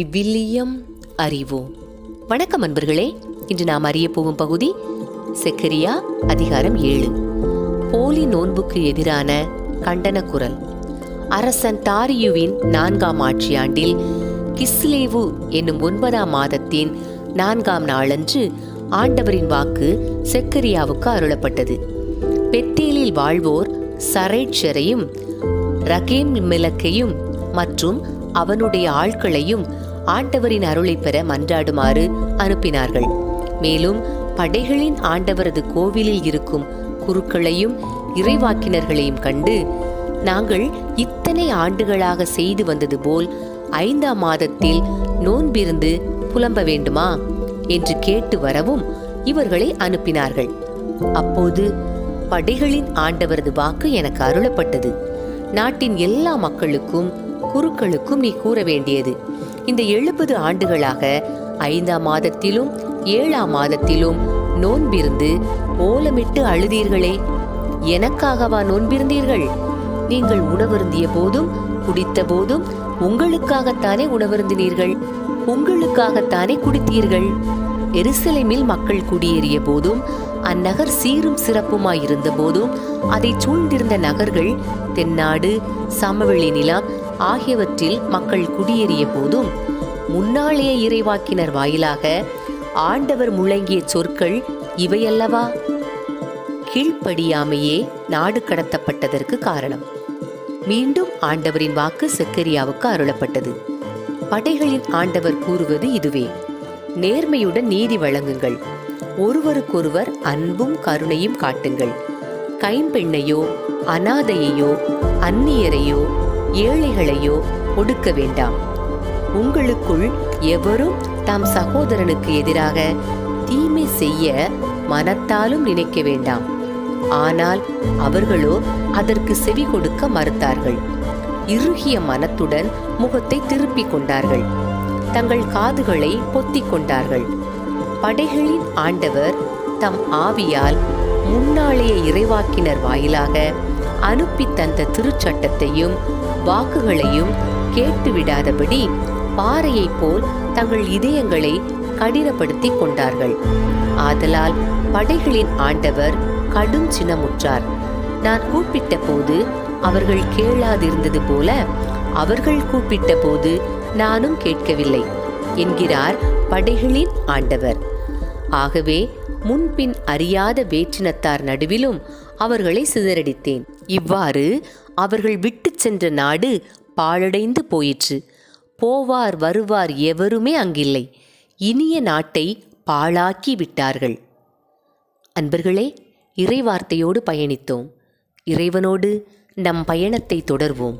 விவிலியம் அறிவோம் வணக்கம் அன்பர்களே இன்று நாம் அறிய போகும் பகுதி செக்கரியா அதிகாரம் ஏழு. போலி நோன்புக்கு எதிரான கண்டன குரல். அரசன் தாரியுவின் நான்காம் ஆட்சியாண்டில் கிஸ்லேவு என்னும் ஒன்பதாம் மாதத்தின் நான்காம் நாளன்று ஆண்டவரின் வாக்கு செக்கரியாவுக்கு அருளப்பட்டது. பெத்தேலில் வாழ்வோர் சரைச்சரையும் ரகேம் மிலக்கையும் மற்றும் அவனுடைய ஆட்களையும் ஆண்டவரின் அருளை பெற மன்றாடுமாறு அனுப்பினார்கள். மேலும் படைகளின் ஆண்டவரது கோவிலில் இருக்கும் குருக்களையும் இறைவாக்கினர்களையும் கண்டு நாங்கள் இத்தனை ஆண்டுகளாக செய்து வந்தது போல் ஐந்தாம் மாதத்தில் நோன்பிருந்து புலம்ப வேண்டுமா என்று கேட்டு வரவும் இவர்களை அனுப்பினார்கள். அப்போது படைகளின் ஆண்டவரது வாக்கு எனக்கு அருளப்பட்டது. நாட்டின் எல்லா மக்களுக்கும் குருக்களுக்கும் நீ கூற வேண்டியது. இந்த எழுபது ஆண்டுகளாக ஐந்தாம் மாதத்திலும் ஏழாம் மாதத்திலும் நோன்பிருந்து ஓலமிட்டு அழுதீர்களே. எனக்காகவா நோன்பிருந்தீர்கள்? நீங்கள் உணவருந்திய போதும் குடித்த போதும் உங்களுக்காகத்தானே உணவருந்தினீர்கள்? உங்களுக்காகத்தானே குடித்தீர்கள்? எருசலேமில் மக்கள் குடியேறிய போதும் அந்நகர் சீரும் சிறப்புமாயிருந்த போதும் அதை சூழ்ந்திருந்த நகர்கள் தென்னாடு சமவெளி நிலம் ஆகியவற்றில் மக்கள் குடியேறிய போதும் முன்னாளைய இறைவாக்கினர் வாயிலாக ஆண்டவர் முழங்கிய சொற்கள் இவையல்லவா? கீழ்ப்படியாமையே நாடு கடத்தப்பட்டதற்கு காரணம். மீண்டும் ஆண்டவரின் வாக்கு செக்கரியாவுக்கு அருளப்பட்டது. படைகளின் ஆண்டவர் கூறுவது இதுவே. நேர்மையுடன் நீதி வழங்குங்கள். ஒருவருக்கொருவர் அன்பும் கருணையும் காட்டுங்கள். கைம்பெண்ணையோ அனாதையையோ அந்நியரையோ ஏழைகளையோ ஒடுக்க வேண்டாம். உங்களுக்குள் எவரும் தம் சகோதரனுக்கு எதிராக தீமை செய்ய மனத்தாலும் நினைக்க வேண்டாம். ஆனால் அவர்களோ அதற்கு செவி கொடுக்க மறுத்தார்கள். இறுகிய மனத்துடன் முகத்தை திருப்பிக் கொண்டார்கள். தங்கள் காதுகளை பொத்திக் கொண்டார்கள். படைகளின் ஆண்டவர் தம் ஆவியால் முன்னாளைய இறைவாக்கினர் வாயிலாக அனுப்பி தந்த திருச்சட்டத்தையும் வாக்குகளையும் கேட்டுவிடாதபடி பாறையைப் போல் தங்கள் இதயங்களை கடினப்படுத்திக் கொண்டார்கள். ஆதலால் படைகளின் ஆண்டவர் கடும் சினமுற்றார். நான் கூப்பிட்ட போது அவர்கள் கேளாதிருந்தது போல அவர்கள் கூப்பிட்ட போது நானும் கேட்கவில்லை என்கிறார் படைகளின் ஆண்டவர். ஆகவே முன்பின் அறியாத வேற்றினத்தார் நடுவிலும் அவர்களை சிதறடித்தேன். இவ்வாறு அவர்கள் விட்டுச் சென்ற நாடு பாழடைந்து போயிற்று. போவார் வருவார் எவருமே அங்கில்லை. இனிய நாட்டை பாழாக்கி விட்டார்கள். அன்பர்களே இறைவார்த்தையோடு பயணித்தோம். இறைவனோடு நம் பயணத்தை தொடர்வோம்.